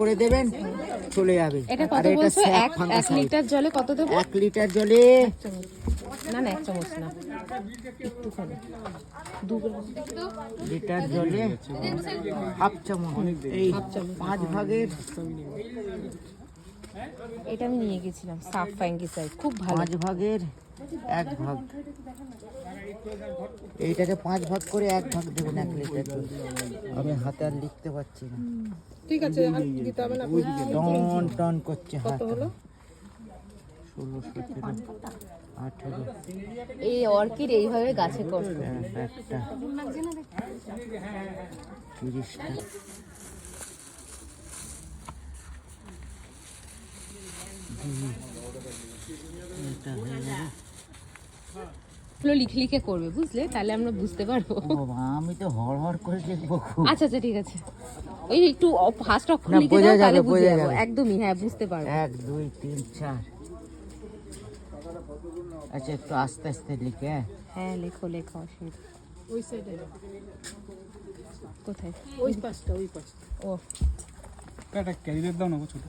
করে দেবেন চলে যাবে। এটা কত বলছো? লিটার জলে কত দেবো? এক লিটার জলে না না এক চামচ না। একটুখানি। লিটার জলে হাফ চামচ। এই ভাগের এটা আমি নিয়ে গেছিলাম সাফ ফ্যাঙ্গিসাইড খুব ভালো। পাঁচ ভাগের এক ভাগ। এইটাকে পাঁচ ভাগ করে এক ভাগ দেবেন এক লিটার আমি হাতে আর লিখতে পারছি না। ঠিক আছে আর দিতে হবে না। টন টন করছে হাত ষোলো সতেরো আঠেরো। এই অর্কিড এইভাবে গাছে করতে হ্যাঁ, একটা। তিরিশটা দুই। এটা হয়ে গেল। লিখে লিখে করবে বুঝলে? তাহলে আমরা বুঝতে পারব। আমি তো হড় হড় করে দেখব আচ্ছা আচ্ছা ঠিক আছে। ওই একটু ফার্স্ট অক্ষর লিখে দাও তাহলে বুঝে যাব। একদমই হ্যাঁ বুঝতে পারব। এক দুই তিন চার। আচ্ছা একটু আস্তে আস্তে লিখে হ্যাঁ। হ্যাঁ লেখো লেখো অসুবিধা ওই সাইডে কোথায়? ওই পাশটা ওই পাশটা। ও। একটা ক্যারিয়ার দাও না ছোট।